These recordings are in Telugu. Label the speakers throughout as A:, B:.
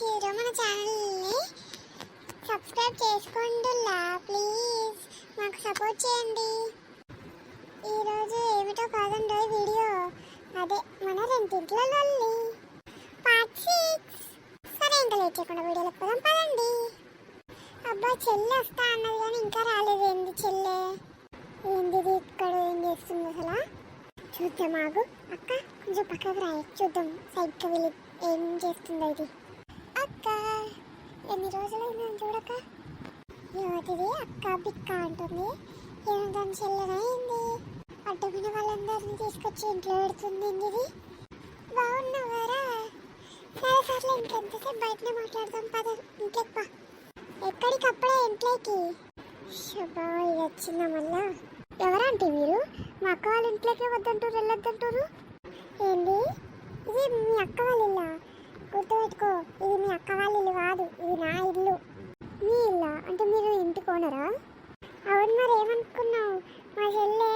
A: మీరు మన ఛానల్ని సబ్స్క్రైబ్ చేసుకోండిలా ప్లీజ్. మాకు సపోర్ట్ చేయండి. ఈరోజు ఏమిటో కాదండి వీడియో. అదే మన రెండింటిలో లొల్లి. పార్ట్ సిక్స్ సరే ఇంకా లేట్ చేయకుండా వీడియోలకు పోదాం పదండి. అబ్బా చెల్లి వస్తా అన్నది కానీ ఇంకా రాలేదు. ఏంది చెల్లె? ఏంది ఇక్కడ ఏం చేస్తుంది అసలు? చూద్దాం ఆగు. అక్క కొంచెం పక్కకు రాయి. చూద్దాం. సైడ్కి వెళ్ళి ఏం చేస్తుందో ఇది. అక్క ఎన్ని రోజులైనా చూడక? యువతిది అక్క బిక్క అంటుంది. ఏమో దాని చెల్లెనైంది అడ్డమైన వాళ్ళందరినీ తీసుకొచ్చి ఇంట్లో పెడుతుంది ఇది బాగున్నావారా? సరే సర్లే ఇంకెంతసేపు బయటనే మాట్లాడదాం పద ఇంకెక్కువ ఎక్కడికప్పుడే ఇంట్లోకి? శుభా ఇది వచ్చిందా మళ్ళా? ఎవరంటే మీరు? మా అక్క వాళ్ళ ఇంట్లోకి వద్దంటారు వెళ్ళొద్దంటారు ఏంది? ఇది మీ అక్క వాళ్ళ గుర్తుపెట్టుకో ఇది మీ అక్క వాళ్ళ ఇల్లు కాదు ఇది నా ఇల్లు. మీ ఇల్లా? అంటే మీరు ఇంటికి ఓనరా అవును మరి ఏమనుకున్నావు? మా చెల్లె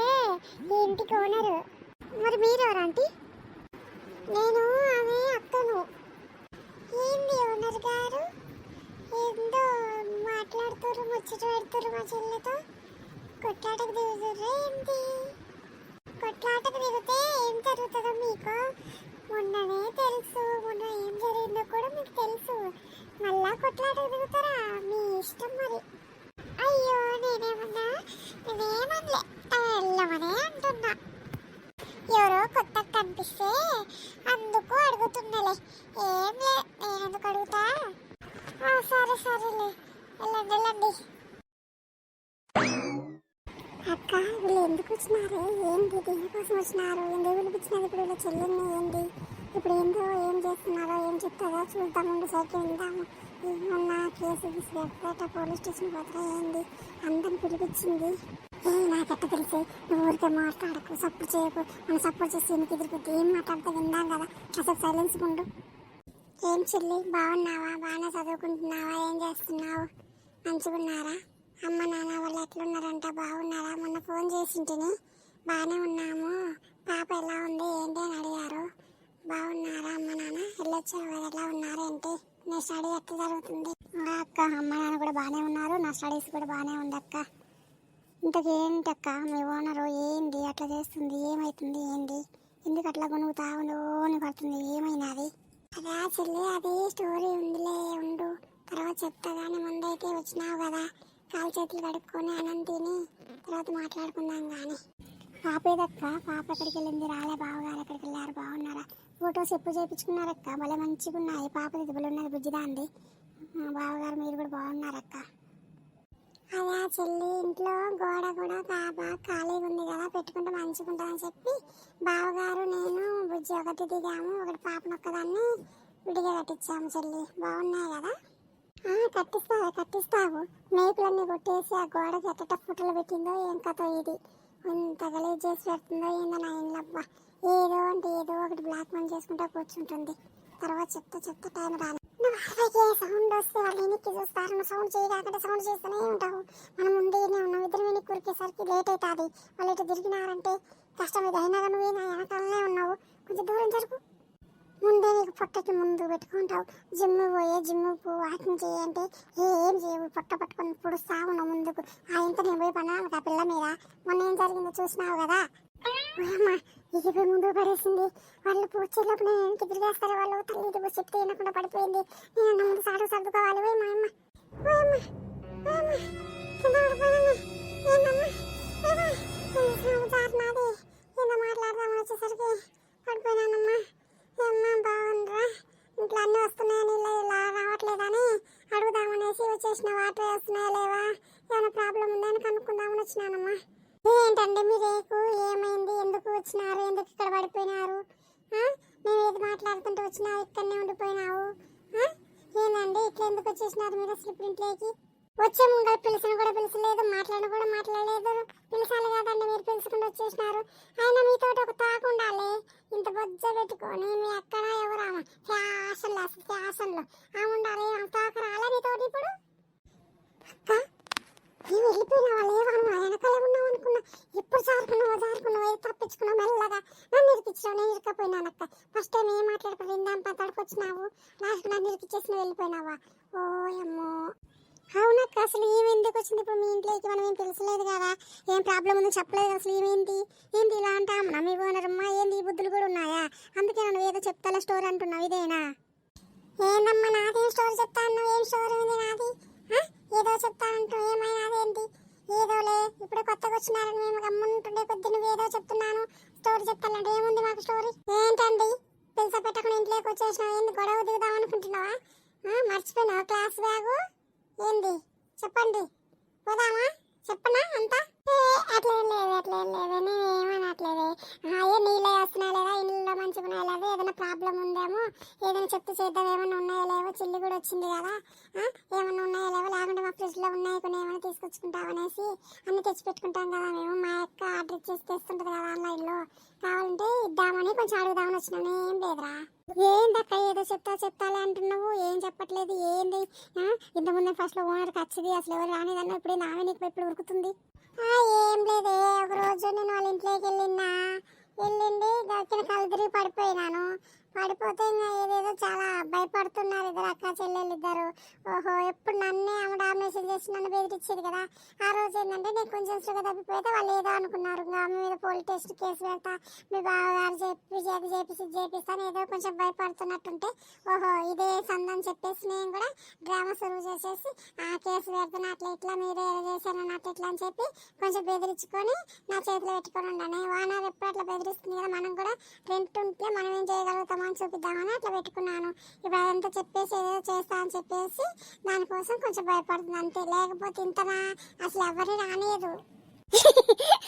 A: ఈ ఇంటికి ఓనరు మరి మీరెవరు ఆంటీ? నేను ఆమె అక్కను. ఏంది ఓనర్ గారు? ఏందో మాట్లాడుతురు ముచ్చట పెడుతురు మా చెల్లెతో. కొట్లాటకు దిగుతారు ఏంటి కొట్లాటకు దిగితే ఏం జరుగుతుందో మీకు? మొన్ననే తెలుసు. మొన్న ఏం జరిగిందో కూడా మీకు తెలుసు. మళ్ళా కొట్లాటకు దిగుతారా మీ ఇష్టం మరి. అయ్యో నేనేమన్నా నేనేమనలే. వెళ్ళమనే అంటున్నా. ఎవరో కొత్త కనిపిస్తే అందుకు అడుగుతున్నలే ఏం లే నేను ఎందుకు అడుగుతా సరే సరేలే. వెళ్ళండి వెళ్ళండి. అక్క వీళ్ళు ఎందుకు వచ్చినారు? ఏంటి దేనికోసం వచ్చినారు? ఎందుకు పిలిపించినది ఇప్పుడు వీళ్ళ చెల్లెల్ని ఏంటి ఇప్పుడు ఏందో ఏం చేస్తున్నారో ఏం చెప్తారో చూద్దాం ఉండి సైకి వెళ్దాము ఏమన్నా కేసు గీసు ఎప్పుడైతే పోలీస్ స్టేషన్ పోతే ఏంది? అందరిని పిలిపించింది. ఏ నాకెట్ట తెలుసు? నువ్వు ఊరికే మాట్లాడకు సపోర్ట్ చేయకు. మనం సపోర్ట్ చేసి ఎందుకు ఎదురుపెట్టి ఏం మాట్లాడితే విందాం కదా. అసలు సైలెన్స్ ఉండు. ఏం చెల్లి బాగున్నావా? బాగానే చదువుకుంటున్నావా? ఏం చేస్తున్నావు? మంచిగున్నారా? అమ్మ నాన్న వాళ్ళు ఎట్లున్నారంట బాగున్నారా? మొన్న ఫోన్ చేసింటిని. బాగానే ఉన్నాము. పాప ఎలా ఉంది ఏంటి అని అడిగారు. బాగున్నారా అమ్మ నాన్న? వెళ్ళొచ్చారు కదా ఎలా ఉన్నారు ఏంటి? స్టడీ ఎట్లా జరుగుతుంది? అక్క అమ్మ నాన్న కూడా బాగానే ఉన్నారు. నా స్టడీస్ కూడా బాగానే ఉంది అక్క. ఇంతకు ఏంటక్క మీ ఓనరు ఏంది అట్లా చేస్తుంది ఏమైతుంది ఏంది ఎందుకు అట్లా కొనుగుతా ఉండు పడుతుంది ఏమైనాది అదా? చెల్లి అది స్టోరీ ఉందిలే ఉండు. తర్వాత చెప్తా కానీ ముందైతే వచ్చినావు కదా. కాలు చేతులు కడుక్కొని అన్నం తిని తర్వాత మాట్లాడుకుందాం కానీ పాప ఏదక్క పాప ఎక్కడికి వెళ్ళింది? రాలే బావగారు ఎక్కడికి వెళ్ళారు? బాగున్నారా ఫొటోస్ ఎప్పుడు చేయించుకున్నారక్క భలే మంచిగా ఉన్నాయి పాప దిబ్బలు ఉన్నది బుజ్జిదాంది. బావగారు మీరు కూడా బాగున్నారక్క అదే చెల్లి ఇంట్లో గోడ కూడా బాగా ఖాళీగా ఉంది కదా పెట్టుకుంటే మంచిగా ఉంటుందని చెప్పి బావగారు నేను బుజ్జి ఒకటి దిగాము ఒకటి పాపను ఒక్కదాన్ని విడిగా కట్టించాము చెల్లి. బాగున్నాయి కదా? కట్టిస్తావు కట్టిస్తావు. మేకులన్నీ కొట్టేసి ఆ గోడకి ఎట్టట ఫోటోలు పెట్టిందో ఏం కథ ఇది. అంత గలీజ్ చేసి పెడుతుందో ఏందో నా ఇంట్లో ఏదో అంటే ఏదో ఒకటి బ్లాక్ మెయిల్ చేసుకుంటా కూర్చుంటుంది. తర్వాత చెప్తా చెప్తా టైం రాలేదు నువ్వు సౌండ్ వస్తే వాళ్ళు వెనక్కి చూస్తారు. నువ్వు సౌండ్ చేయకుండా సౌండ్ చేస్తూనే ఉంటావు. మనం ముందేనే ఉన్నాం ఇద్దరు వెనక్కి కురికేసరికి లేట్ అవుతుంది. వాళ్ళు ఇటు తిరిగినారంటే కష్టం ఇది అయినా నువ్వే నా వెనకాలనే ఉన్నావు. కొంచెం దూరం జరుపు ముందే నీకు పొట్టకి ముందు పెట్టుకుంటావు. జిమ్ పోయే జిమ్ పో వాకింగ్ చేయంటే ఏం చేయవు. పొట్ట పట్టుకొని పుడుస్తా ఉన్నావు ముందుకు. ఆ ఇంత నేను పోయి పన్నాను ఆ పిల్ల మీద. మొన్న ఏం జరిగిందో చూసినావు కదా? ఇది పోయి ముందు పడేసింది. వాళ్ళు పూచేలోపు నేను వెనక్కి తిరిగేస్తారు వాళ్ళు? తల్లి ఇది పోయి చెప్తే వినకుండా పడిపోయింది. నేను అన్న ముందు సాడు సర్దుకోవాలి. పోయి మా అమ్మ ఓయమ్మ ఓయమ్మ కింద పడిపోయాను ఏందమ్మా? ఏమా జారినాది ఏందో మాట్లాడదామని వచ్చేసరికి పడిపోయినానమ్మా. ఏమ్మా బాగుందిరా. ఇంట్లో అన్నీ వస్తున్నాయని ఇలా రావట్లేదని అడుగుదామనేసి వచ్చేసిన వాటర్ వస్తున్నాయా లేవా? ఏమైనా ప్రాబ్లం ఉందా అని కనుక్కుందామని వచ్చినానమ్మా. ఏంటండి మీ రేకు? ఏమైంది? ఎందుకు వచ్చినారు? ఎందుకు ఇక్కడ పడిపోయినారు? మేము ఏది మాట్లాడుతుంటే వచ్చినావు ఇక్కడనే ఉండిపోయినావు. ఆ? ఏందండి? ఇట్లా ఎందుకు వచ్చేసినారు మీరు అసలు ఇప్పుడు ఇంట్లోకి? వచ్చే ముంగల్ పిలిచిన కూడా పిలిచలేదు మాట్లాడిన కూడా మాట్లాడలేదు. పిలిచాలి కాదండి మీరు పిలుచుకుంటూ వచ్చేసినారు. అయినా మీతో ఒక తాకు ఉండాలి. ఇంత బొజ్జ పెట్టుకొని మీ అక్కడ ఎవరు? ఫ్యాషన్లో అసలు ఫ్యాషన్లో. ఆ ఉండాలి ఆ తాకు రాలే మీతోటి ఇప్పుడు. అక్క నేను వెళ్ళిపోయిన వాళ్ళు ఏమన్నా వెనకాల ఉన్నావు అనుకున్నా. ఎప్పుడు జారుకున్నావో జారుకున్నావో ఏది తప్పించుకున్నావు మెల్లగా నన్ను ఇరికిచ్చావు నేను ఇరకపోయినాను అక్క. ఫస్ట్ టైం ఏం మాట్లాడకుండా ఇందాం పతాడికి వచ్చినావు. లాస్ట్ నన్ను ఇరికిచ్చేసి వెళ్ళిపోయినావా? ఓ అమ్మో అవునక్క అసలు ఏమి ఎందుకు వచ్చింది? ఇప్పుడు మీ ఇంట్లోకి మనం ఏం తెలుసలేదు కదా? ఏం ప్రాబ్లం ఉందో చెప్పలేదు అసలు ఏమేంటి ఏంటి? ఇలా అంటే? నా మీ ఏంది ఈ బుద్ధులు కూడా ఉన్నాయా? అందుకే నన్ను ఏదో చెప్తాలా స్టోర్ అంటున్నావు ఇదేనా? ఏందమ్మా నాదేం? స్టోర్ చెప్తాను ఏం స్టోరీ ఉంది నాది? ఏదో చెప్తానంటూ ఏమైనా అదేంటి ఏదోలే ఇప్పుడు కొత్తగా వచ్చినారని మేము గమ్ముంటుండే కొద్ది నువ్వు ఏదో చెప్తున్నాను స్టోరీ చెప్తానంటే ఏముంది మాకు స్టోరీ ఏంటండి? పిలిచ పెట్టకుండా ఇంట్లోకి వచ్చేసినావు ఏంది గొడవ దిగుదాం అనుకుంటున్నావా? మర్చిపోయినావు క్లాస్ బ్యాగు ఏంది? చెప్పండి. పోదామా? చెప్పనా? అంతా? అట్లేం లేదు అట్లేం లేదు. నేను ఏమనట్లేదే అయ్యే నీళ్ళే లేదా? మంచిగా ఉన్నాయి లేదా? ఏదైనా ప్రాబ్లం ఉందేమో? ఏదైనా చెప్తే చేద్దాం. ఏమైనా ఉన్నాయో లేవో? చిల్లి కూడా వచ్చింది కదా. ఏమైనా ఉన్నాయో లేవో? లేకుంటే మా ఫ్రిడ్జ్లో ఉన్నాయి. కొన్ని ఏమైనా తీసుకొచ్చుకుంటాం అనేసి అన్ని తెచ్చిపెట్టుకుంటాం కదా మేము. మా యొక్క ఆర్డర్ చేసి తెస్తుంటుంది కదా ఆన్లైన్లో. కావాలంటే ఇద్దామని కొంచెం అడుగుదామని వచ్చినాను ఏం లేదురా. ఏందక్క ఏదో చెప్తా చెప్తాలే అంటున్నావు? ఏం చెప్పట్లేదు? ఏంది? ఇంతకుముందు ఫస్ట్లో ఓనర్కి వచ్చింది అసలు ఎవరు రానిదన్నా ఇప్పుడు నావే నీకు ఎప్పుడు ఉరుకుతుంది. ఏం లేదే ఒక రోజు నేను వాళ్ళ ఇంట్లోకి వెళ్ళినా వెళ్ళిండి దక్కిన కలిదిరి పడిపోయినాను. పడిపోతే ఇంకా ఏదేదో చాలా భయపడుతున్నారు ఇద్దరు అక్క చెల్లెళ్ళు ఇద్దరు. ఓహో ఎప్పుడు నన్నే ఆమె డామినేషన్ చేసి నన్ను బెదిరించేది కదా? ఆ రోజు ఏంటంటే నేను కొంచెం సుఖ తప్పిపోతే వాళ్ళు ఏదో అనుకున్నారు. ఇంకా ఆమె మీద పోలీస్ స్టేషన్ కేసు పెడతా మీ బావగారు చెప్పి చేతి చేపిసి చేపిస్తాను. ఏదో కొంచెం భయపడుతున్నట్టుంటే ఓహో ఇదే సందని చెప్పేసి నేను కూడా డ్రామా సురువు చేసేసి ఆ కేసు పెడుతున్నా అట్లా ఇట్లా మీరే చేశాను చేశారని అట్లా ఇట్లా అని చెప్పి కొంచెం బెదిరించుకొని నా చేతిలో పెట్టుకొని ఉన్నాను వానర్ ఎప్పుడు అట్లా బెదిరిస్తుంది కదా మనం కూడా రెంట్ ఉంటే మనం ఏం చేయగలుగుతామని చూపిద్దామని అట్లా పెట్టుకున్నాను. ఇప్పుడు అదంతా చెప్పేసి ఏదో చేస్తా అని చెప్పేసి దానికోసం కొంచెం భయపడుతుంది అంతే. లేకపోతే ఇంతనా అసలు ఎవరిని రానియదు.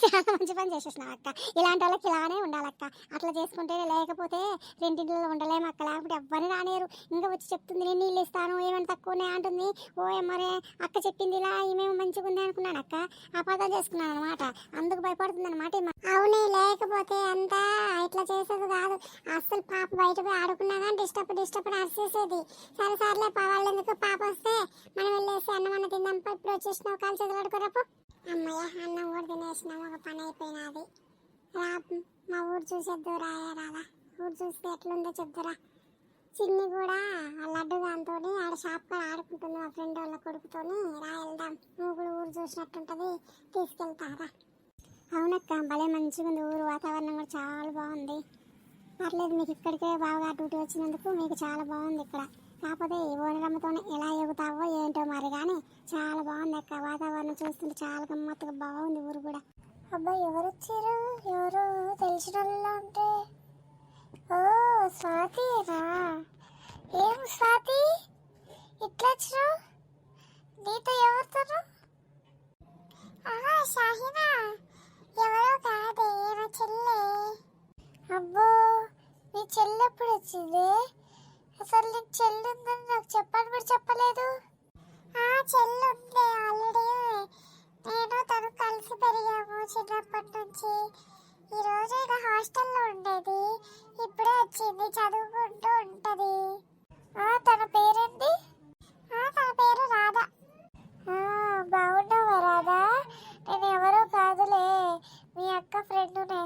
A: చాలా మంచి పని చేసేసినావు అక్క. ఇలాంటి వాళ్ళకి ఇలానే ఉండాలక్క. అట్లా చేసుకుంటే లేకపోతే రెండింటిలో ఉండలేము అక్క. లేకపోతే ఎవ్వరిని రానేరు. ఇంకా వచ్చి చెప్తుంది నేను నీళ్ళు ఇస్తాను ఏమైనా తక్కువనే అంటుంది. ఓ మరే అక్క చెప్పింది ఇలా ఏమేమి మంచిగా ఉంది అనుకున్నాను అక్క. అపార్థం చేసుకున్నాను అనమాట అందుకు భయపడుతుంది అనమాట అవునే లేకపోతే అంతా ఇట్లా చేసేది కాదు. అసలు పాప బయట పోయి ఆడుకున్నా కానీ డిస్టర్బ్ డిస్టర్బ్ అరిసేసేది సరే సర్లే పా వాళ్ళు ఎందుకు పాప వస్తే మనం వెళ్ళేసి అన్నం అన్న తిందాం ఇప్పుడు వచ్చేసినావు కాలు చేతులు ఆడుకోరపు అమ్మయ్య అన్నం కూడా తినేసినాం ఒక పని అయిపోయినది. రా మా ఊరు చూసేద్దు రాదా ఊరు చూస్తే ఎట్లుందో చెప్తురా చిన్ని కూడా ఆ లడ్డు దాంతో ఆడ షాప్ కాడ ఆడుకుంటుంది మా ఫ్రెండ్ వాళ్ళ కొడుకుతోని. రా వెళ్దాం. నువ్వు కూడా ఊరు చూసినట్టుంటుంది తీసుకెళ్తారా అవునక్క భలే మంచిగా ఉంది ఊరు. వాతావరణం కూడా చాలా బాగుంది. పర్లేదు మీకు ఇక్కడికే బాగా అటు ఇటు వచ్చినందుకు మీకు చాలా బాగుంది ఇక్కడ. కాకపోతే ఈ ఓనరమ్మతోనే ఎలా ఎగుతావో ఏంటో మరి కానీ చాలా బాగుంది అక్క. వాతావరణం చూస్తుంటే చాలా గమ్మత్తుగా బాగుంది ఊరు కూడా. అబ్బా ఎవరు వచ్చారు? ఎవరు తెలిసిన వాళ్ళు అంటే ఓ స్వాతిరా ఏం స్వాతి? ఇట్లా వచ్చినావు? నీతో ఎవరుతారు షాహినా. ఎవరో కాదే నా చెల్లె. అబ్బో నీ చెల్లెప్పుడు వచ్చింది? అసలు నీకు చెల్లి ఉందని నాకు చెప్పని కూడా చెప్పలేదు? ఆ చెల్లి ఉంది ఆల్రెడీ. నేను తను కలిసి పెరిగాము చిన్నప్పటి నుంచి. ఈ రోజు ఇక హాస్టల్లో ఉండేది. ఇప్పుడే వచ్చింది చదువుకుంటూ ఉంటుంది. ఆ తన పేరేంటి ఆ తన పేరు రాధా. ఆ బాగున్నావా రాధా? నేను ఎవరో కాదులే మీ అక్క ఫ్రెండునే.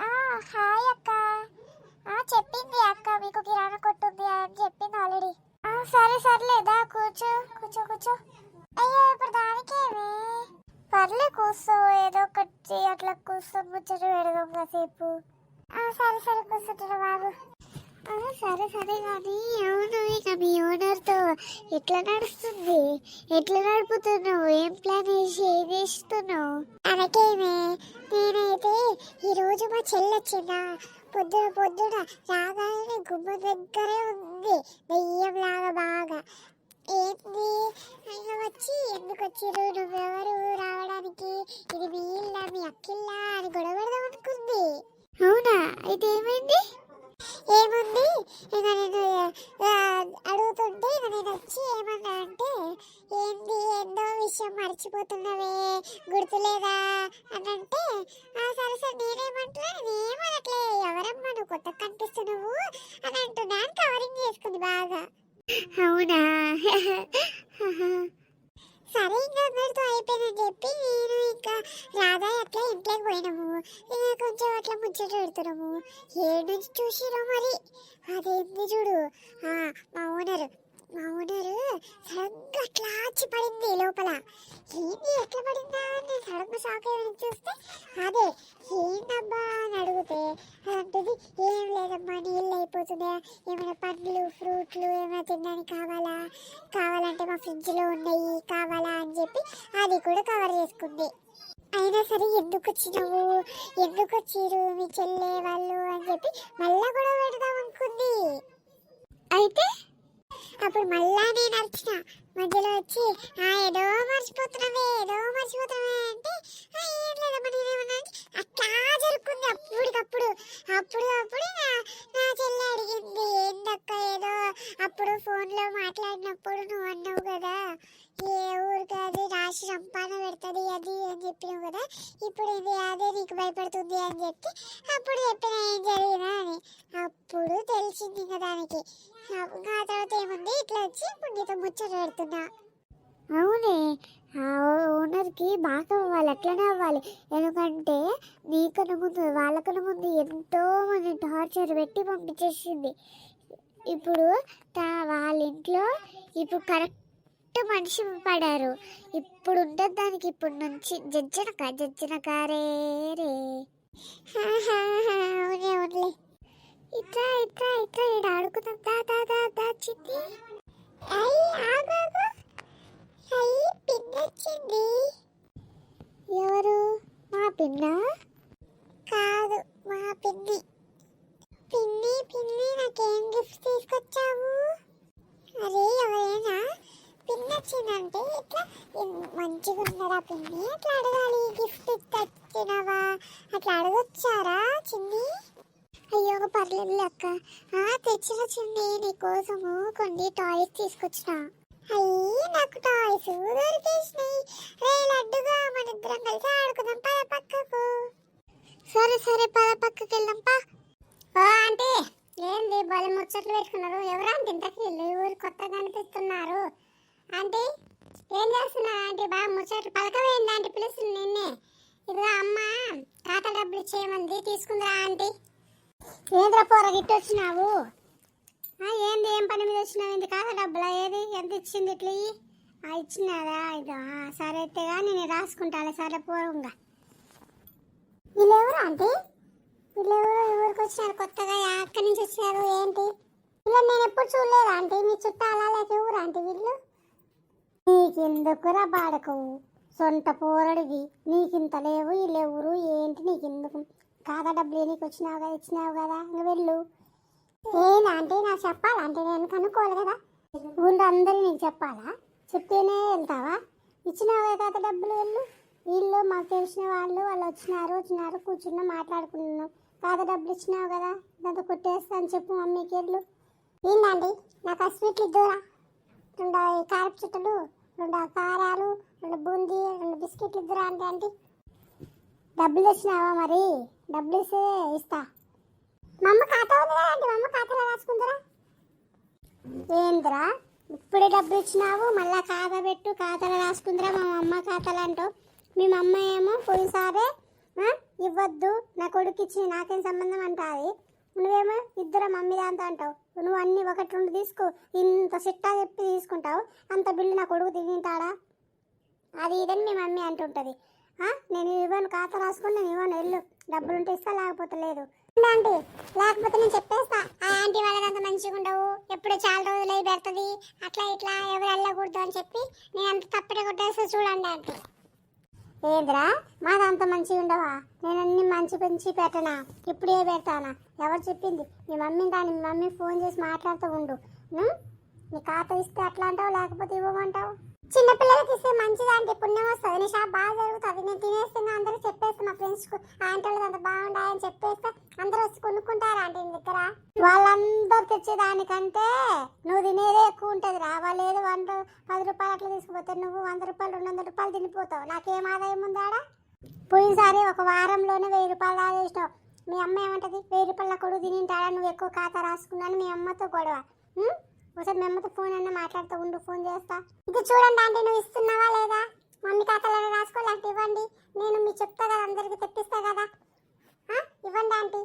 A: ఆ హాయ్ అక్క. ఆ చెప్పింది అక్క మీకు కిరాణా కొట్టుంది అని చెప్పింది ఆల్రెడీ ఆ సరే సర్లేదా కూర్చో కూర్చో కూర్చో. అయ్యో ఇప్పుడు దానికేమి? పర్లే కూర్చో ఏదో ఒకటి అట్లా కూర్చొని ముచ్చట పెడదాం కాసేపు. ఆ సరే సరే కూర్చుంటారు బాబు. సరే సరే కానీ అవును ఇక మీ ఓనర్తో ఎట్లా నడుస్తుంది? ఎట్లా నడుపుతున్నావు? ఏం ప్లాన్ వేసి ఏం చేస్తున్నావు? అనకేమే నేనైతే ఈ రోజు మా చెల్లి వచ్చిందా పొద్దున పొద్దున రాగానే గుమ్మ దగ్గరే ఉంది. దెయ్యం లాగా బాగా. ఏంది? ఆయన వచ్చి ఎందుకు వచ్చిర్రు? నువ్వెవరు? రావడానికి ఇది మీ ఇల్లా మీ అక్కిల్లా అని గొడవ పెడదాం అనుకుంది. అవునా? అయితే ఏమైంది? ఏముంది? ఇక నేను అడుగుతుంటే ఇక నేను వచ్చి ఏమన్నా అంటే ఏంది? ఏందో విషయం మర్చిపోతున్నవే అవునా? సరే ఇంకా అందరితో అయిపోయిందని చెప్పి నేను ఇంకా రాధా అట్లా ఇంట్లోకి పోయినాము. ఇంకా కొంచెం అట్లా ముచ్చట పెడుతున్నాము. ఏడు నుంచి చూసిరో మరి? అదేంది చూడు? మా ఓనర్ మా ఓనరు సడన్గా అట్లా ఆచి పడింది లోపల. ఏంది ఎట్లా పడిందా అని సడన్గా షాక్ అయ్యి చూస్తే అదే ఏందబ్బా అని అడిగితే అంటది ఏ లేదమ్మా నీళ్ళు అయిపోతున్నాయా ఏమైనా పండ్లు ఫ్రూట్లు ఏమైనా తినడానికి కావాలా? కావాలంటే మా ఫ్రిడ్జ్లో ఉన్నాయి కావాలా అని చెప్పి అది కూడా కవర్ చేసుకుంది. అయినా సరే ఎందుకు వచ్చినావు? ఎందుకు వచ్చిరు మీ చెల్లె వాళ్ళు అని చెప్పి మళ్ళా కూడా పెడదాం అనుకుంది. అయితే అప్పుడు మళ్ళా నేను అరిచిన. మధ్యలో వచ్చి ఆ ఏదో మర్చిపోతున్నావే ఏదో మర్చిపోతున్నావే అంటే "ఆ, ఏం లేదమ్మా నేనేమన్నా అట్లా జరుగుతుంది అప్పటికప్పుడు. అప్పుడు అప్పుడు నా నా చెల్లె అడిగింది ఏందక్క ఏదో అప్పుడు ఫోన్లో మాట్లాడినప్పుడు నువ్వు అన్నావు కదా ఏ ఊరికి అది రాసి సంపాదన పెడుతుంది అది అని చెప్పినావు కదా ఇప్పుడు ఇది అదే నీకు భయపడుతుంది అని చెప్పి అప్పుడు చెప్పిన ఏం జరిగినా అని. అప్పుడు తెలిసింది ఇంకా దానికి. ఆ తర్వాత ఏముంది? ఇట్లా వచ్చి ఇప్పుడు నీతో ముచ్చట పెడుతున్నా. అవునే ఆ ఓనర్కి బాగా అవ్వాలి అట్లనే అవ్వాలి. ఎందుకంటే నీకన్నా ముందు వాళ్ళకన్నా ముందు ఎంతో మంది టార్చర్ పెట్టి పంపించేసింది. ఇప్పుడు తా వాళ్ళ ఇంట్లో ఇప్పుడు కరెక్ట్ మనిషి పడారు. ఇప్పుడు ఉండదు దానికి ఇప్పుడు నుంచి జజ్జనక జజ్జనక రే. రే అవునే అవునులే ఇట్లా ఇట్లా ఇట్లా ఇక్కడ ఆడుకుందాం. దా దా దా దా చిట్టి. అయ్యి ఆగాగు అయ్యి పిన్ వచ్చింది ఎవరు? మా పిన్న? కాదు మా పిన్ని. పిన్ని పిన్ని నాకేం గిఫ్ట్ తీసుకొచ్చావు? అరే ఎవరైనా పిన్ వచ్చిందంటే ఇట్లా మంచిగా ఉన్నదా పిన్ని? అట్లా అడగాలి? గిఫ్ట్ తెచ్చినవా? అట్లా అడగొచ్చారా చిన్ని? అయ్యో పర్లేదు అక్క. ఆ తెచ్చిన చిన్ని నీకోసము కొన్ని టాయ్స్ తీసుకొచ్చిన. అయ్యి నాకు టాయ్స్ దొరికేసినాయి రే లడ్డుగా మన ఇద్దరం కలిసి ఆడుకుందాం పద పక్కకు. సరే సరే పద పక్కకి వెళ్దాం పా. ఓ ఆంటీ. ఏంది బలి ముచ్చట్లు పెట్టుకున్నారు? ఎవరు ఆంటీ ఇంతకీ? ఊరు కొత్తగా అనిపిస్తున్నారు. ఆంటీ ఏం చేస్తున్నావు ఆంటీ బాగా ముచ్చట్లు పలకవేంది ఆంటీ పిలుస్తుంది నిన్నే. ఇదిగో అమ్మ తాత డబ్బులు ఇచ్చేయమంది తీసుకుందిరా ఆంటీ. ఏంద్రా పోర గిట్టు వచ్చినావు? ఏంది ఏం పని మీద వచ్చినావు? ఏంది ఖాతా డబ్బులా ఏది? ఎంత ఇచ్చింది ఇట్లా ఆ ఇచ్చినారా? ఇదో సరే అయితే కానీ నేను రాసుకుంటాలే సరే పూర్వంగా వీళ్ళెవరు ఆంటీ? వీళ్ళెవరు? ఊరికి వచ్చినారు కొత్తగా? అక్కడి నుంచి వచ్చినారు? ఏంటి? వీళ్ళని నేను ఎప్పుడు చూడలేదు ఆంటీ. మీ చుట్టాలా లేక ఊరు ఆంటీ వీళ్ళు? నీకెందుకురా బాడకు? సొంత పోరడివి. నీకింత లేవు లేవురు ఏంటి నీకెందుకు? కాదా డబ్బులు నీకు వచ్చినావు కదా ఇచ్చినావు కదా? ఇంక వెళ్ళు. ఏంటంటే నాకు చెప్పాలంటే నేను కనుక్కోవాలి కదా. ఊళ్ళో అందరూ నీకు చెప్పాలా? చెప్తేనే వెళ్తావా? ఇచ్చినావు కదా డబ్బులు వెళ్ళు. వీళ్ళు మాకు తెలిసిన వాళ్ళు వాళ్ళు వచ్చినారు వచ్చినారు కూర్చున్నాం మాట్లాడుకుంటున్నాం. కాదా డబ్బులు ఇచ్చినావు కదా? ఇదంతా కొట్టేస్తా అని చెప్పు మమ్మీకి వెళ్ళు. ఏంటండి నాకు ఆ స్వీట్లు ఇద్దురా? రెండు కారపు చుట్టలు రెండు కారాలు రెండు బూందీ రెండు బిస్కెట్లు ఇద్దరా అంటే ఆంటీ. డబ్బులు ఇచ్చినావా మరి? డబ్బులు ఇస్తే ఇస్తా. మా అమ్మ ఖాతా ఉంది కదండి మా అమ్మ ఖాతాలో రాసుకుందరా. ఏందిరా? ఇప్పుడే డబ్బులు ఇచ్చినావు మళ్ళీ ఖాతా పెట్టు ఖాతాలో రాసుకుందిరా మా అమ్మ ఖాతాలో అంటావు మీ అమ్మ ఏమో పోయినసారే ఇవ్వద్దు నా కొడుకు ఇచ్చి నాకేం సంబంధం అంటుంది. నువ్వేమో ఇద్దరు మమ్మీ దాంతో అంటావు. నువ్వు అన్నీ ఒకటి రెండు తీసుకో. ఇంత సిట్టా చెప్పి తీసుకుంటావు. అంత బిల్లు నా కొడుకు తింటాడా అది ఇదని మీ మమ్మీ అంటుంటుంది. నేను ఇవ్వను ఖాతా రాసుకుని నేను ఇవ్వను వెళ్ళు. డబ్బులు ఉంటే ఇస్తా లేకపోతే లేదు. ఆంటీ లేకపోతే నేను చెప్పేస్తా. ఆ ఆంటీ వాళ్ళదంత మంచిగా ఉండవు. ఎప్పుడు చాలా రోజులు అయి పెడుతుంది. అట్లా ఇట్లా ఎవరు వెళ్ళకూడదు అని చెప్పి నేను అంత తప్పిట కొట్టేస్తా చూడండి ఆంటీ. ఏంద్రా? మాదంత మంచిగా ఉండవా? నేనన్నీ మంచి పెంచి పెట్టనా? ఇప్పుడే పెడతానా? ఎవరు చెప్పింది? మీ మమ్మీ దాన్ని మీ మమ్మీ ఫోన్ చేసి మాట్లాడుతూ ఉండు. నీ ఖాతా ఇస్తే అట్లా అంటావు? లేకపోతే ఇవ్వమంటావు? చిన్న పిల్లలకి ఇస్తే మంచిది అంటే పుణ్యం వస్తుంది. నీ షాప్ బాగా జరుగుతుంది. నేను తినేస్తున్నా అందరూ చెప్పేస్తా మా ఫ్రెండ్స్ ఆంటీ వాళ్ళది అంత బాగుండాయని చెప్పేస్తే అందరూ వచ్చి కొనుక్కుంటారా ఆంటీ నీ దగ్గర? వాళ్ళందరూ తెచ్చేదానికంటే నువ్వు తినేదే ఎక్కువ ఉంటుంది రా. వాళ్ళు ఏదో వంద పది రూపాయలు అట్లా తీసుకుపోతే నువ్వు వంద రూపాయలు రెండు వందల రూపాయలు తినిపోతావు. నాకేం ఆదాయం ఉందాడా పోయినసారి ఒక వారంలోనే వెయ్యి రూపాయలు ఆదేసినావు మీ అమ్మ ఏమంటది? వెయ్యి రూపాయల కొడుకు తినింటాడా? నువ్వు ఎక్కువ ఖాతా రాసుకున్నాను మీ అమ్మతో గొడవ. ఒకసారి మీ అమ్మతో ఫోన్ అన్న మాట్లాడుతూ ఉండు ఫోన్ చేస్తా. ఇది చూడండి అంటే నువ్వు ఇస్తున్నావా లేదా? మమ్మీ ఖాతాలో రాసుకో లేకపోతే ఇవ్వండి. నేను మీ చెప్తా కదా అందరికి తెప్పిస్తా కదా ఆ? ఇవ్వండి ఆంటీ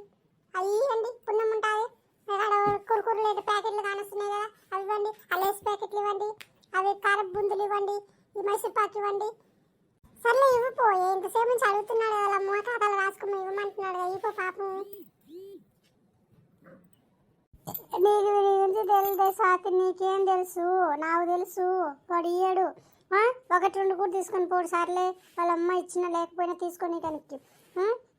A: అవి ఇవ్వండి పుణ్యం ఉంటుంది అక్కడ కురుకురులు ఏదో ప్యాకెట్లు కానొస్తున్నాయి కదా అవి ఇవ్వండి ఆ లేస్ ప్యాకెట్లు ఇవ్వండి అవి కారం బుందులు ఇవ్వండి ఈ మైసూర్ పాక్ ఇవ్వండి సర్లే ఇవ్వపో ఎంతసేపు నుంచి అడుగుతున్నాడు కదా అమ్మ తాతలు రాసుకుని ఇవ్వమంటున్నాడు కదా ఇవ్వ పాపం నీకు వీడి గురించి తెలియదు స్వాతి నీకేం తెలుసు నాకు తెలుసు వాడు ఇయ్యడు ఆ? ఒకటి రెండు కూడా తీసుకొని పోడు సార్లే. వాళ్ళ అమ్మ ఇచ్చినా లేకపోయినా తీసుకొని కనుక్కి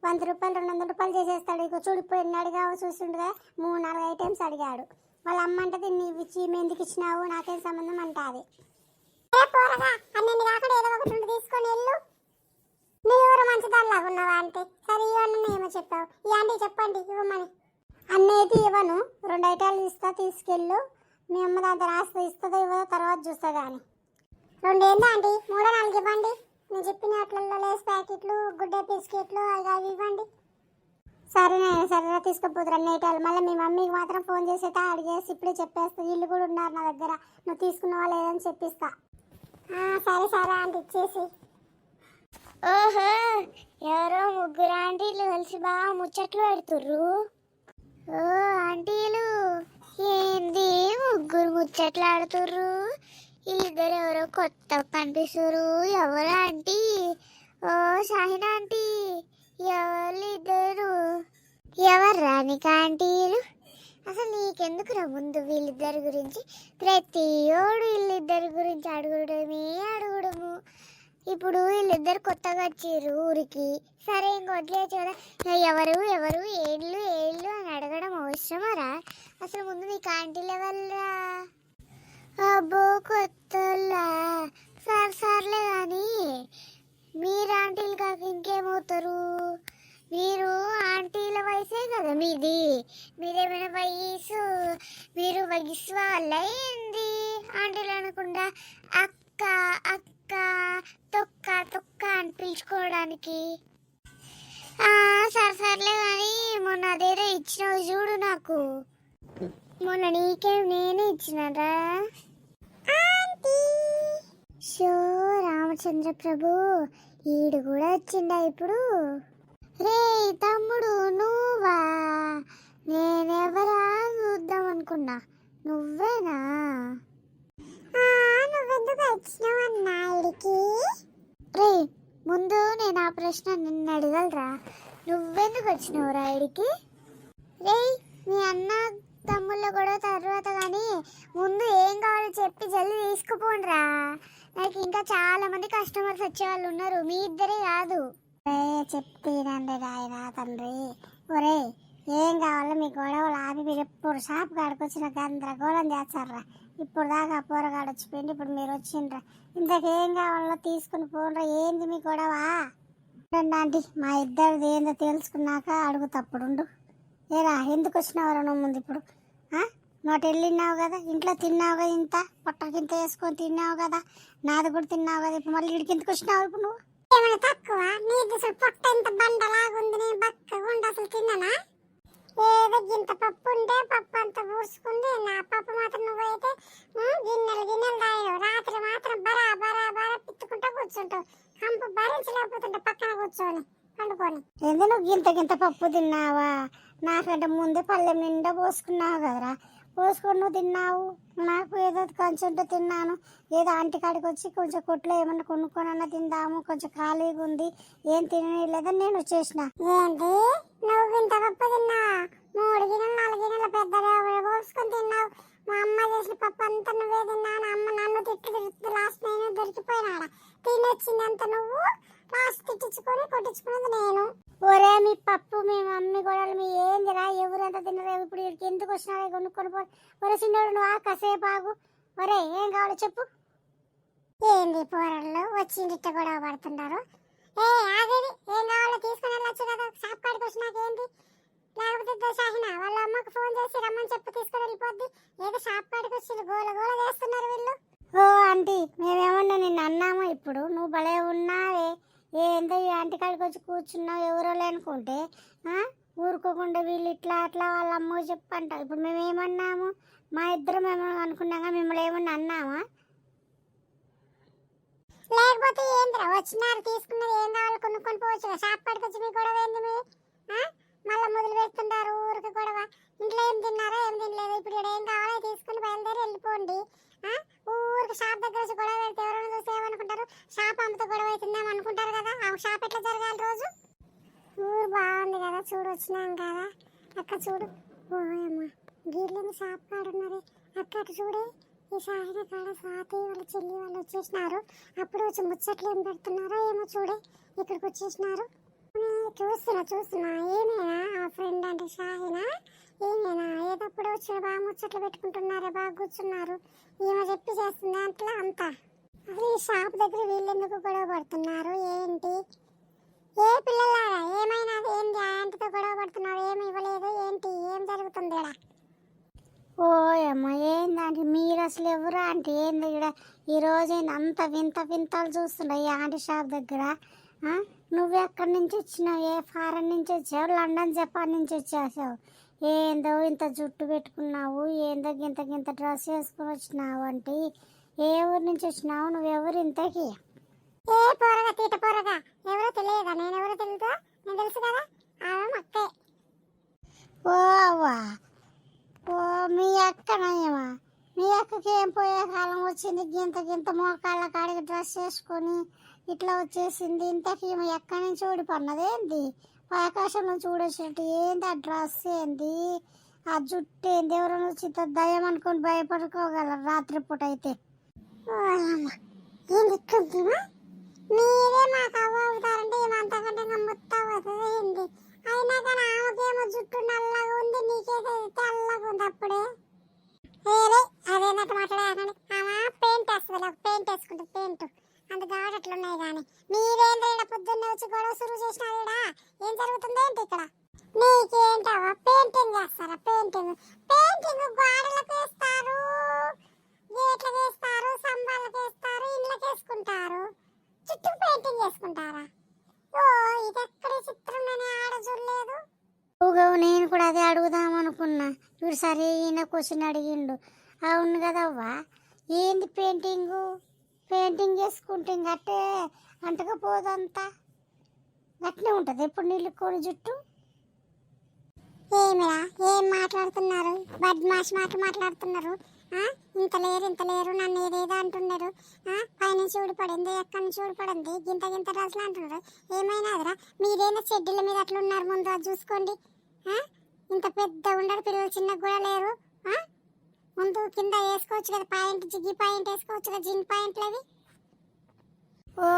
A: వంద రూపాయలు రెండు వందల రూపాయలు చేసేస్తాడు. ఇక చూడు ఇప్పుడు ఎన్ని అడిగావో చూస్తుండగా. మూడు నాలుగు ఐటమ్స్ అడిగాడు. వాళ్ళ అమ్మ అంటే నీవు ఇచ్చి ఈమె ఎందుకు ఇచ్చినావు? నాకేం సంబంధం? అంటాది. అన్నీ తీసుకొని వెళ్ళు. మంచిదానిలాగా ఉన్నావా అంటే? సరే ఇవ్వను ఏమో చెప్పావు. ఈ ఆంటీ చెప్పండి ఇవ్వమని. అన్నైతే ఇవ్వను. రెండు ఐటాలు ఇస్తా తీసుకెళ్ళు. మీ అమ్మ దాని తర్వాత ఇస్తుందో ఇవ్వదో తర్వాత చూస్తా కానీ రెండేందా ఆంటీ? మూడో నాలుగు ఇవ్వండి. నేను చెప్పిన వాటిల్లో లేస్ ప్యాకెట్లు గుడ్డే బిస్కెట్లు అవి అవి ఇవ్వండి. సరేనా సరేనా తీసుకుపోతురా అన్ని మళ్ళీ మీ మమ్మీకి మాత్రం ఫోన్ చేసేట అడిగేసి ఇప్పుడే చెప్పేస్తా. వీళ్ళు కూడా ఉన్నారు నా దగ్గర. నువ్వు తీసుకున్నావా లేదని చెప్పిస్తా. సరే సరే ఆంటీ ఇచ్చేసి. ఓహో ఎవరో ముగ్గురు ఆంటీలు కలిసి బాగా ముచ్చట్లు పెడుతుర్రు. ఓ ఆంటీలు ఏంది ముగ్గురు ముచ్చట్లు ఆడుతుర్రు? వీళ్ళిద్దరు ఎవరో కొత్త కనిపిస్తారు ఎవరు ఆంటీ? ఓ షాహిన్ ఆంటీ ఎవరు ఇద్దరు ఎవరు రానిక ఆంటీలు అసలు నీకెందుకురా ముందు వీళ్ళిద్దరి గురించి? ప్రతి ఓడు వీళ్ళిద్దరి గురించి అడుగుడమే అడుగుడము. ఇప్పుడు వీళ్ళిద్దరు కొత్తగా వచ్చారు ఊరికి. సరే ఇంక వదిలేచ్చు కదా. ఎవరు ఎవరు ఏళ్ళు ఏళ్ళు అని అడగడం అవసరమరా? అసలు ముందు నీకు ఆంటీలు ఎవరురా? అబ్బో కొత్తలా సార్ సార్లే కానీ మీరు ఆంటీలు కాక ఇంకేమవుతారు? మీరు ఆంటీల వయసే కదా మీది. మీరేమైనా వయసు మీరు వయసు వాళ్ళ ఏంది? ఆంటీలు అనకుండా అక్క అక్క తొక్క తొక్క అని పిలుచుకోవడానికి. సార్ సరే సర్లే కానీ మొన్న అదేదో ఇచ్చినావు చూడు నాకు. మొన్న నీకేం నేనే ఇచ్చినారా షో రామచంద్ర ప్రభు ఈడు కూడా వచ్చిందా ఇప్పుడు? రే తమ్ముడు నువ్వా? నేనెవరా చూద్దాం అనుకున్నా. నువ్వేనా? నువ్వెందుకు వచ్చినావు అన్నా ఇడికి? రే ముందు నేను ఆ ప్రశ్న నిన్ను అడగలరా. నువ్వెందుకు వచ్చినావు రా ఇడికి? రే మీ అన్న తమ్ముళ్ళ కూడా తర్వాత కానీ ముందు ఏం కావాలో చెప్పి జల్దీ తీసుకుపోండిరా. నాకు ఇంకా చాలా మంది కస్టమర్స్ వచ్చేవాళ్ళు ఉన్నారు. మీ ఇద్దరే కాదు. చెప్తేనండి రాయన తండ్రి. ఒరే ఏం కావాలో మీ గొడవలు ఆపి మీరు ఎప్పుడు షాప్ కాడికొచ్చిన గందరగోళం చేస్తారా? ఇప్పుడు దాకా పోరగాడు వచ్చిపోయింది ఇప్పుడు మీరు వచ్చిండ్రా. ఇంతకేం కావాలో తీసుకుని పోండ్రా. ఏంది మీ గొడవ? చూడండి ఆంటీ మా ఇద్దరిది ఏందో తెలుసుకున్నాక అడుగు తప్పుడుండు ఏరా ఎందుకు వచ్చినావురా నువ్వు ముందు ఇప్పుడు? నోటి వెళ్ళినావు కదా? ఇంట్లో తిన్నావు కదా ఇంత? పొట్టకింత వేసుకొని తిన్నావు కదా? నాది కూడా తిన్నావు కదా? ఇప్పుడు మళ్ళీ ఇడికి ఎందుకు వచ్చినావు ఇప్పుడు నువ్వు? ఏమైనా తక్కువ? నీది అసలు పొట్ట ఇంత బండలాగుంది నేను బక్కగా ఉండి అసలు తిన్నానా? ఏదో గింత పప్పు ఉంటే పప్పు అంత పూసుకుంది నా పప్పు మాత్రం నువ్వైతే ఉం, గిన్నెలు గిన్నెలు తాగావు రాత్రి మాత్రం బరా బరా బరా పిత్తుకుంటా కూర్చుంటావు. కంపు భరించలేకపోతుంటే పక్కన కూర్చొని. పండుకొని. ఏంది నువ్వు గింత గింత పప్పు తిన్నావా? నాకంటే ముందే పళ్ళెం నిండా పోసుకున్నావు కదరా. పోసుకొని నువ్వు తిన్నావు? నాకు ఏదో కొంచెం తిన్నాను. ఏదో ఆంటీ కాడికి వచ్చి కొంచెం కొట్లో ఏమన్నా కొనుక్కొని తిందాము. కొంచెం ఖాళీగా ఉంది. ఏం తినలేదని నేను వచ్చేసిన. ఏంటి నువ్వు ఇంత పప్పు తిన్నావా? మూడు గిన్నెలు నాలుగు గిన్నెలు పెద్దగా పోసుకొని తిన్నావు. మా అమ్మ చేసిన పప్పు అంతా నువ్వే తిన్నాను అమ్మ నన్ను తిట్టు తిరుగుతుంది లాస్ట్ నేను దొరికిపోయినాడా తినొచ్చిందంత నువ్వు? లాస్ట్ తిట్టించుకొని కొట్టించుకున్నది నేను. ఒరే మీ పప్పు మీ మమ్మీ కూడా మీ ఏందిరా ఎవరంతా తినరా? ఇప్పుడు ఇక్కడికి ఎందుకు వచ్చినా కొనుక్కొని పో. ఒరే చిన్నోడు నువ్వు? ఆ కాసేపు ఆగు. ఒరే ఏం కావాలో చెప్పు. ఏంది పోరళ్ళు వచ్చి ఇంటిట గొడవ పడుతున్నారు. ఏ ఆగేది. ఏం కావాలో తీసుకుని వెళ్ళొచ్చు కదా. షాప్ కాడికి వచ్చినాక ఏంది? లేకపోతే షాహిన? వాళ్ళ అమ్మకు ఫోన్ చేసి రమ్మని చెప్పు తీసుకుని వెళ్ళిపోద్ది. ఏదో షాప్ కాడికి వచ్చి గోల గోల చేస్తున్నారు వీళ్ళు. ఓ ఆంటీ మేమేమన్నా నిన్ను అన్నాము ఇప్పుడు? నువ్వు భలే ఉన్నావే. ఏందో ఈ ఆంటీ కాడికి వచ్చి కూర్చున్నావు ఎవరో అనుకుంటే ఊరుకోకుండా వీళ్ళు ఇట్లా అట్లా వాళ్ళ అమ్మ చెప్పంట ఇప్పుడు మేము ఏమన్నాము? మా ఇద్దరం మేము అనుకున్నాగా మిమ్మల్ని ఏమన్నా అన్నామా? లేకపోతే ఏంద్రా వచ్చినారు తీసుకున్నది ఏం కావాలి కొనుక్కొని పోవచ్చు షాప్ పడికి వచ్చి మీ గొడవ ఏంది మీ మళ్ళీ మొదలు పెడుతుంటారు ఊరికి కూడా ఇంట్లో ఏం తిన్నారో ఏం తినలేదు. ఇప్పుడు ఇక్కడ ఏం కావాలో తీసుకుని బయలుదేరి వెళ్ళిపోండి. ఊరికి షాప్ దగ్గర వచ్చి గొడవ పెడితే ఎవరైనా చూస్తే ఏమనుకుంటారు? షాప్ అమ్మతో గొడవ అవుతుందేమో అనుకుంటారు కదా? ఆ షాప్ ఎట్లా జరగాలి రోజు? ఊరు బాగుంది కదా చూడు వచ్చినాం కదా. అక్క చూడు. ఓయమ్మా గీర్లేని షాప్ కాడున్నారే అక్క అటు చూడు. ఈ సాహిన కాడ స్వాతి వాళ్ళ చెల్లి వాళ్ళు వచ్చేసినారు. అప్పుడు వచ్చి ముచ్చట్లు ఏం పెడుతున్నారో ఏమో చూడే. ఇక్కడికి వచ్చేసినారు. చూస్తున్నా చూస్తున్నా. ఏమేనా? ఆ ఫ్రెండ్ అంటే షాహినా? ఏమేనా? ఏదప్పుడు వచ్చిన బాగా ముచ్చట్లు పెట్టుకుంటున్నారే బాగా కూర్చున్నారు. ఈమె చెప్పి చేస్తుంది అట్లా అంతా. అసలు ఈ షాప్ దగ్గర వీళ్ళెందుకు గొడవ పడుతున్నారు? ఏంటి? ఏ పిల్లలారా ఏమైనా ఏంటి ఆంటీతో గొడవ పడుతున్నారు ఏమి ఇవ్వలేదు? ఏంటి? ఏం జరుగుతుంది ఇక్కడ
B: ఏమో ఏందండి మీరు అసలు ఎవరు ఆంటీ? ఏంది ఇక్కడ ఈ అంత వింత వింతలు చూస్తుండే ఈ ఆంటీ షాప్ దగ్గర నువ్వు ఎక్కడి నుంచి వచ్చినావు? ఏ ఫారెన్ నుంచి వచ్చావు? లండన్ జపాన్ నుంచి వచ్చేసావు. ఏందో ఇంత జుట్టు పెట్టుకున్నావు? ఏందో గింత గింత డ్రెస్ వేసుకుని వచ్చినావు అంటే ఏ ఊరు నుంచి వచ్చినావు? నువ్వెవరు ఇంతకి?
A: ఏ పోరగా తీట పోరగా. ఎవరో తెలియదా? నేను ఎవరో తెలుసా? నేను తెలుసు కదా? ఆమె అక్కే.
B: ఓ అవ్వా. ఓ మీ అక్క నయ్యమా మీ అక్కకి ఏం పోయే కాలం వచ్చింది? గింత గింత మోకాళ్ళ కాడికి డ్రెస్ వేసుకొని ఇట్లా వచ్చేసింది. ఇంతకీ ఎక్కడి నుంచి ఊడిపన్నది ఏంది? ఆకాశం నుంచి ఊడొచ్చినట్టు ఏంది? ఆ డ్రెస్ ఏంది? ఆ జుట్టు ఏంది? ఎవరైనా వచ్చి దయ్యం అనుకొని భయపడుకోగలరు రాత్రిపూట అయితే?
A: ఓయమ్మ ఏం మీరే మాకు అవ్వతారంటే అవుతారంటే అంతకంటే మొత్తం అవుతుంది ఏంది? అయినా కానీ ఆమెకేమో జుట్టు నల్లగా ఉంది నీకేదో తెల్లగా ఉంది అప్పుడే. ఏరే అదేనట్టు మాట్లాడే ఆమె పెయింట్ వేస్తుంది పెయింట్ వేసుకుంటుంది పెయింట్. అంత గాడట్లున్నాయి అట్లున్నాయి కానీ మీరేంద్ర ఇక్కడ వచ్చి గొడవ సురువు చేసినారు ఇక్కడ ఏం జరుగుతుంది ఏంటి ఇక్కడ? నీకేంటవా పెయింటింగ్ చేస్తారా పెయింటింగ్. పెయింటింగ్ గోడలకు వేస్తారు. గేట్లకు వేస్తారు స్తంభాలకు వేస్తారు ఇళ్ళకి వేసుకుంటారు. చుట్టూ పెయింటింగ్ చేసుకుంటారా ఓ ఇది ఎక్కడ చిత్రం నేను ఆడ చూడలేదు.
B: నేను కూడా అదే అడుగుదాం అనుకున్నా. చూడు సరే ఈయన క్వశ్చన్ అడిగిండు. అవును కదవ్వా? ఏంది పెయింటింగు? పెయింటింగ్ చేసుకుంటే ఇంక అట్టే అంటకపోదంతా గట్నే ఉంటుంది. ఎప్పుడు నీళ్ళు కోడి జుట్టు.
A: ఏమిరా? ఏం మాట్లాడుతున్నారు? బద్మాష్ మాట మాట్లాడుతున్నారు. ఇంత లేరు ఇంత లేరు నన్ను ఏదేదో అంటున్నారు. ఆ? పైనుంచి ఊడిపడింది ఎక్కడి నుంచి ఊడిపడింది గింత గింత రాసులు అంటున్నారు. ఏమైనాదిరా మీరేనా చెడ్డీల మీద అట్లున్నారు ముందు అది చూసుకోండి. ఇంత పెద్ద ఉండరు పిల్లలు చిన్నగా కూడా లేరు. ముందు కింద వేసుకోవచ్చు కదా పాయింట్ జిగ్గి పాయింట్ వేసుకోవచ్చు కదా జిన్ పాయింట్లు అవి?
B: ఓ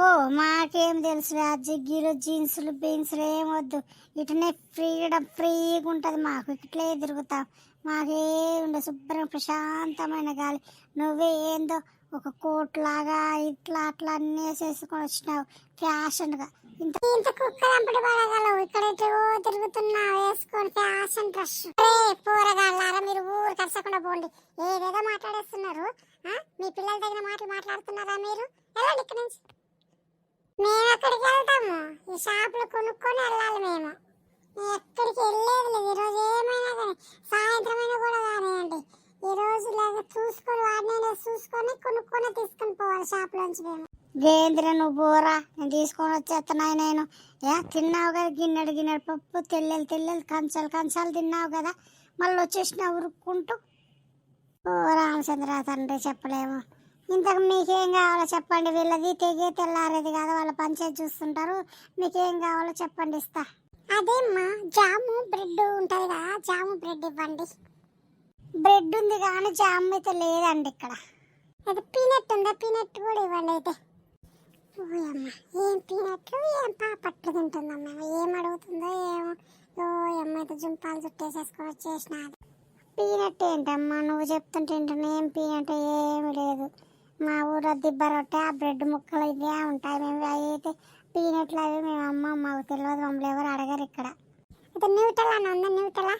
B: ఓ మాకేం తెలుసురా జిగ్గీలు జీన్సులు బీన్సులు ఏం వద్దు. ఇటనే ఫ్రీడమ్ ఫ్రీగా ఉంటుంది మాకు. ఇట్లే తిరుగుతాం. మాకే ఉండదు శుభ్రం ప్రశాంతమైన గాలి. నువ్వే ఏందో ఒక కోట్ లాగా ఇట్లా అట్లా అన్నీ వేసేసుకొని వచ్చినావు. ఫ్యాషన్గా. ఇంత
A: ఇంత కుక్క దంపటి పడగలవు ఇక్కడ ఎటో తిరుగుతున్నా వేసుకొని ఫ్యాషన్ డ్రెస్ రే పోరగాళ్ళారా మీరు ఊరు కరచకుండా పోండి. ఏదేదో మాట్లాడేస్తున్నారు మీ పిల్లల దగ్గర మాటలు మాట్లాడుతున్నారా మీరు? వెళ్ళండి ఇక్కడ నుంచి. మేము ఎక్కడికి వెళ్తాము. ఈ షాపులు కొనుక్కొని వెళ్ళాలి మేము. మేము ఎక్కడికి వెళ్ళేది లేదు. ఈరోజు ఏమైనా కానీ సాయంత్రమైనా కూడా కానివ్వండి ఈ రోజు లేదా చూసుకొని వాడినైనా చూసుకొని కొనుక్కొని తీసుకొని పోవాలి షాప్లోంచి మేము.
B: గేంద్ర నువ్వు పోరా నేను తీసుకొని వచ్చేస్తున్నాయి నేను. ఏ తిన్నావు కదా గిన్నెడు గిన్నెడు పప్పు తెల్లెలు తెల్లెలు కంచాలు కంచాలు తిన్నావు కదా. మళ్ళీ వచ్చేసినావు ఉరుక్కుంటూ. ఓ రామచంద్ర తండ్రి చెప్పలేము. ఇంతకు మీకేం కావాలో చెప్పండి. వీళ్ళది తెగే తెల్లారేది కాదు. వాళ్ళ పంచాయతీ చూస్తుంటారు. మీకేం కావాలో చెప్పండి ఇస్తా.
A: అదేమ్మా జాము బ్రెడ్ ఉంటది కదా జాము బ్రెడ్ ఇవ్వండి.
B: బ్రెడ్ ఉంది కానీ జామ్ అయితే లేదండి ఇక్కడ.
A: అది పీనట్ ఉందా? పీనట్ కూడా ఇవ్వండి అయితే ఓయమ్మ ఏం పీనట్లు ఏం పాపట్లు తింటుందమ్మ? ఏం అడుగుతుందో ఏమో. ఓయమ్మ అయితే జుంపాలు చుట్టేసేసుకొని వచ్చేసినాది
B: పీనట్ ఏంటమ్మా? నువ్వు చెప్తుంటే ఏం పీనట్ ఏమి లేదు. మా ఊరు దిబ్బ రొట్టె ఆ బ్రెడ్ ముక్కలు ఇవే ఉంటాయి. మేము అవి అయితే పీనట్లు అవి మేము అమ్మ మాకు తెలియదు మమ్మల్ని ఎవరు అడగరు ఇక్కడ.
A: అయితే న్యూటలా అని ఉందా? న్యూటలా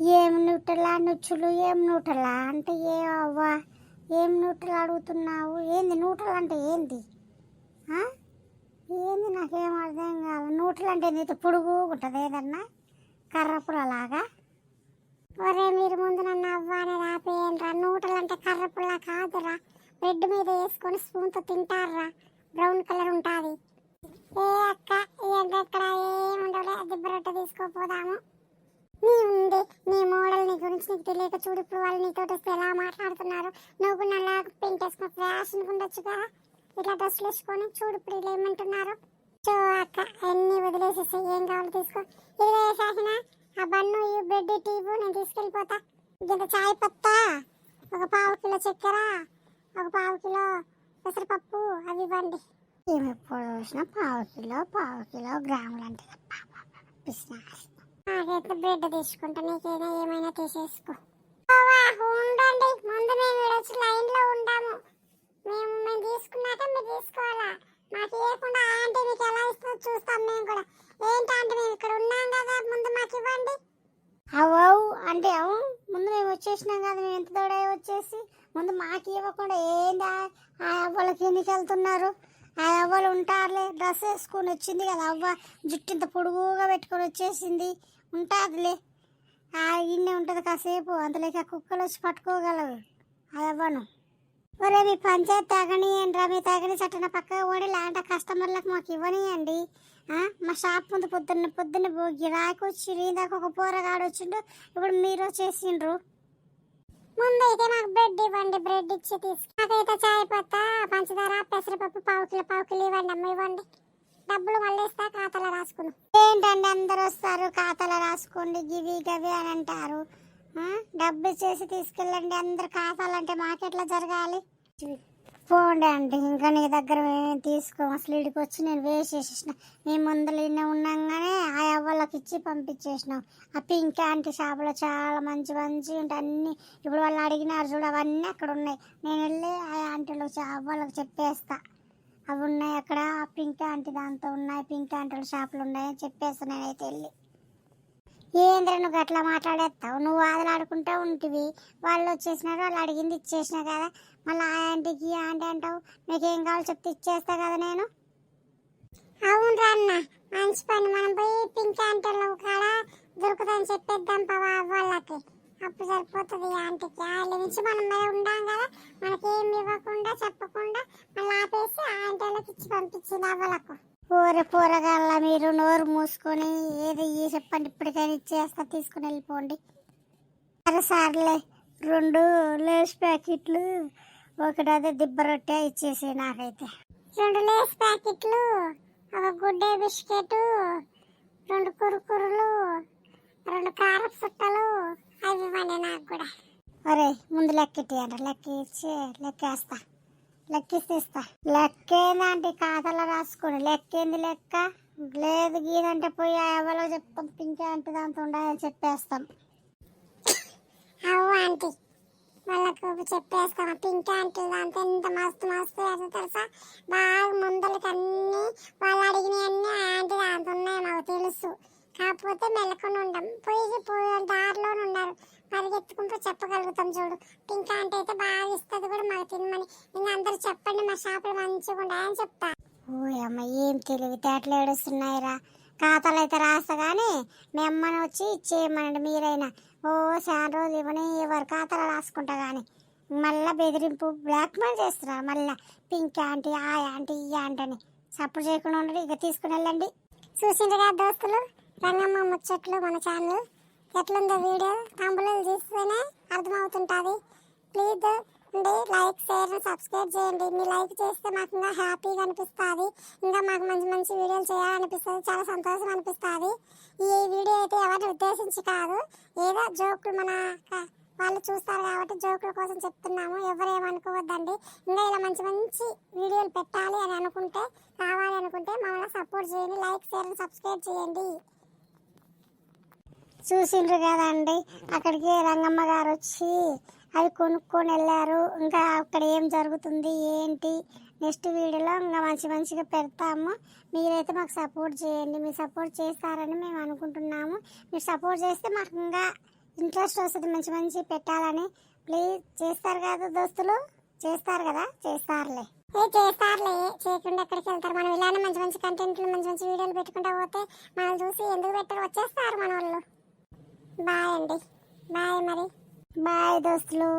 B: ఏం నూటలా నుచ్చులు ఏం నూటలా? అంటే ఏ అవ్వా ఏం నూటలు అడుగుతున్నావు? ఏంది నూటలు అంటే ఏంది? ఏంది నాకేం అర్థం కాదు. నూటలు అంటే నీతో పొడుగు ఉంటుంది ఏదన్నా? కర్రపులలాగా
A: ఒరే మీరు ముందు నన్ను అవ్వ అనేది ఆపేయండిరా. నూటలు అంటే కర్రపుల కాదురా. బ్రెడ్ మీద వేసుకొని స్పూన్తో తింటారా బ్రౌన్ కలర్ ఉంటుంది. ఏ అక్క ఎక్కడ? ఏం ఉండవులే బ్రెడ్ రొట్టె తీసుకోపోదాము నీ ఉంది నీ మోడల్ నీ గురించి నీకు తెలియక చూడు ఇప్పుడు వాళ్ళు నీతో వస్తే ఎలా మాట్లాడుతున్నారు. నువ్వు కూడా నల్లా పెయింట్ వేసుకున్న ఫ్యాషన్ ఉండొచ్చు కదా. ఇలా డ్రెస్సులు వేసుకొని చూడు ఇప్పుడు ఏమంటున్నారు. సో అక్క అన్ని వదిలేసేసి ఏం కావాలో తీసుకో. ఇదిగో వేసేసిన ఆ బన్ను ఈ బ్రెడ్ టీవు నేను తీసుకెళ్ళిపోతా. ఇంత చాయ్ పత్తా? ఒక పావు కిలో చక్కెర ఒక పావు కిలో పెసరపప్పు అవి ఇవ్వండి.
B: ఏమి ఎప్పుడు చూసినా పావు కిలో పావు కిలో గ్రాములు అంటే పిసినారి.
A: నాకైతే బ్రెడ్ తీసుకుంటా. నీకేదో ఏమైనా తీసేసుకో. ఉండండి. ముందు మేము ఈరోజు వచ్చి లైన్లో ఉండాము మేము మేము తీసుకున్నాక మీరు తీసుకోవాలా? మాకు ఇవ్వకుండా ఆంటీ మీకు ఎలా ఇస్తుందో చూస్తాం మేము కూడా. ఏంటి ఆంటీ మేము ఇక్కడ ఉన్నాం కదా ముందు మాకు ఇవ్వండి.
B: అవు అంటే అవు. ముందు మేము వచ్చేసినాం కదా మేము ఎంత తోడే వచ్చేసి. ముందు మాకు ఇవ్వకుండా ఏందా ఆ అవ్వలకి ఎందుకు వెళ్తున్నారు? ఆ అవ్వలు ఉంటారులే డ్రెస్ వేసుకొని వచ్చింది కదా అవ్వ. జుట్టు ఇంత పొడుగుగా పెట్టుకొని వచ్చేసింది. ఉంటుందిలే. ఇన్నే ఉంటుంది కాసేపు అందులోకి కుక్కలు వచ్చి పట్టుకోగలవు. ఆ అవ్వను. ఒరే మీ పంచాయతీ తాగనియండి రా మీ తాగని చట్టన పక్క ఓడి లాంటి కస్టమర్లకు మాకు ఇవ్వనియండి. మా షాప్ ముందు పొద్దున్న పొద్దున్న భోగి రాకొచ్చి ఇందాక ఒక పోరగాడు వచ్చిండు ఇప్పుడు మీరు చేసిండ్రు.
A: ముందు అయితే మాకు బ్రెడ్ ఇవ్వండి బ్రెడ్ ఇచ్చి తీసుకు. నాకైతే చాయ్ పత్తా పంచదార పెసరపప్పు పావు కిలో పావు కిలో ఇవ్వండి అమ్మ ఇవ్వండి. డబ్బులు మళ్ళీ ఇస్తా ఖాతాలో రాసుకుని.
B: ఏంటండి అందరు వస్తారు ఖాతాలో రాసుకోండి గివి గవి అని అంటారు? డబ్బు ఇచ్చేసి తీసుకెళ్ళండి అందరు ఖాతాలంటే మాకెట్లా జరగాలి? పోండి అండి ఇంకా నీ దగ్గర మేము తీసుకో. అసలు ఇడికి వచ్చి నేను వేస్ట్ చేసేసిన మేము ముందర ఇన్నే ఉన్నాగానే ఆ అవ్వలకి ఇచ్చి పంపించేసినాం. ఆ పింక్ ఆంటీ షాపులో చాలా మంచి మంచి ఉంటాయి అన్ని ఇప్పుడు వాళ్ళు అడిగినారు చూడు అవన్నీ అక్కడ ఉన్నాయి. నేను వెళ్ళి ఆ ఆంటీలు అవ్వలకు చెప్పేస్తా. అవి ఉన్నాయి అక్కడ పింక్ ఆంటీ దాంతో ఉన్నాయి. పింక్ ఆంటీల షాపులు ఉన్నాయి అని చెప్పేసి నేనైతే వెళ్ళి. ఏంద్ర నువ్వు అట్లా మాట్లాడేస్తావు? నువ్వు వాదలాడుకుంటూ ఉంటివి. వాళ్ళు వచ్చేసినారు వాళ్ళు అడిగింది ఇచ్చేసినా కదా. మళ్ళీ ఆ ఆంటీకి ఈ ఆంటీ అంటావు నీకేం కావాలో చెప్తే ఇచ్చేస్తా కదా నేను.
A: అవును అన్న మంచి పని. మనం పోయి పింక్ ఆంటీలో కాడ? దొరుకుతుందని చెప్పేద్దాం పవా వాళ్ళకి అప్పుడు సరిపోతుంది ఆంటీకి. వాళ్ళ నుంచి మనం మీద ఉండాం కదా మనకేం ఇవ్వకుండా చెప్పకుండా మళ్ళీ ఆపేసి ఆ ఆంటీలకు ఇచ్చి పంపించింది అవ్వలకు.
B: ఊరే పూరగాళ్ళ మీరు నోరు మూసుకొని ఏది చెప్పండి ఇప్పటికైనా ఇచ్చేస్తా తీసుకుని వెళ్ళిపోండి. సరే సార్లే రెండు లేస్ ప్యాకెట్లు ఒకటి అదే దిబ్బ రొట్టె ఇచ్చేసి నాకైతే.
A: రెండు లేస్ ప్యాకెట్లు ఒక గుడ్డే బిస్కెట్ రెండు కురుకురులు రెండు కారపు చుట్టలు అవి ఇవ్వండి నాకు కూడా.
B: అరే ముందు లెక్కెట్టి అంట లెక్క ఇచ్చి లెక్కేస్తా లెక్కిస్తే లెక్కేందంటే ఖాతాలో రాసుకోండి. లెక్కేంది లెక్క? లేదు గీదంటే పోయి ఎవరో చెప్తాం పింకే అంటే దాంతో ఉండాలని చెప్పేస్తాం.
A: అవు ఆంటీ. వాళ్ళకు చెప్పేస్తాం. పింక్ ఆంటీ దాంతో ఎంత మస్తు మస్తు అది తెలుసా? బాగా ముందలకి అన్ని వాళ్ళు అడిగినవి అన్ని ఆంటీ దాంతో ఉన్నాయి మాకు తెలుసు. కాకపోతే మెలకొని ఉండం పోయి పోయే దారిలో ఉన్నారు పరిగెత్తుకుంటూ చెప్పగలుగుతాం చూడు. పింక్ ఆంటీ అయితే బాగా ఇస్తుంది కూడా మాకు తినమని. ఇంకా అందరూ చెప్పండి మా షాపులు మంచిగా ఉన్నాయని చెప్తా.
B: ఓ అమ్మ ఏం తెలివితేటలు ఏడుస్తున్నాయిరా. ఖాతాలు అయితే రాస్తా కానీ మీ అమ్మని వచ్చి ఇచ్చేయమనండి మీరైనా. ఓ చాలా రోజులు ఇవ్వని ఎవరు ఖాతాలో రాసుకుంటా కానీ మళ్ళా బెదిరింపు బ్లాక్మెయిల్ చేస్తున్నారు మళ్ళా. పింక్ ఆంటీ ఆ ఆంటీ ఈ ఆంటీ అని. సపోర్ట్ చేయకుండా ఉండండి ఇక తీసుకుని వెళ్ళండి.
A: కదా దోస్తులు? రంగమ్మ ముచ్చట్లు మన ఛానల్ ఎట్లుందో వీడియో తమ్ముళ్ళు చూస్తేనే అర్థమవుతుంటుంది. ప్లీజ్ ఉండి లైక్ షేర్ సబ్స్క్రైబ్ చేయండి. మీ లైక్ చేస్తే మాకు ఇంకా హ్యాపీగా అనిపిస్తుంది. ఇంకా మాకు మంచి మంచి వీడియోలు చేయాలనిపిస్తుంది. చాలా సంతోషం అనిపిస్తుంది. ఈ వీడియో అయితే ఎవరిని ఉద్దేశించి కాదు. ఏదో జోకులు మన వాళ్ళు చూస్తారు కాబట్టి జోకుల కోసం చెప్తున్నాము. ఎవరేమనుకోవద్దండి. ఇంకా ఇలా మంచి మంచి వీడియోలు పెట్టాలి అని అనుకుంటే కావాలి అనుకుంటే మమ్మల్ని సపోర్ట్ చేయండి. లైక్ షేర్ సబ్స్క్రైబ్ చేయండి.
B: చూసిండ్రు కదండి. అక్కడికి రంగమ్మ గారు వచ్చి అవి కొనుక్కొని వెళ్ళారు. ఇంకా అక్కడ ఏం జరుగుతుంది ఏంటి? నెక్స్ట్ వీడియోలో ఇంకా మంచి మంచిగా పెడతాము. మీరైతే మాకు సపోర్ట్ చేయండి. మీరు సపోర్ట్ చేస్తారని మేము అనుకుంటున్నాము. మీరు సపోర్ట్ చేస్తే మాకు ఇంకా ఇంట్రెస్ట్ వస్తుంది మంచి మంచి పెట్టాలని. ప్లీజ్ చేస్తారు కదా దోస్తులు? చేస్తారు కదా? చేస్తారులే.
A: ఏ చేస్తారులే. చేయకుండా ఎక్కడికి వెళ్తారు? మనం ఇలానే మంచి మంచి కంటెంట్లు మంచి మంచి వీడియోలు పెట్టుకుంటా పోతే మనం చూసి ఎందుకు పెట్టారు? వచ్చేస్తారు మన వాళ్ళు. బాయ్ అండి. బాయ్ మరి.
B: బాయ్ దోస్తులు.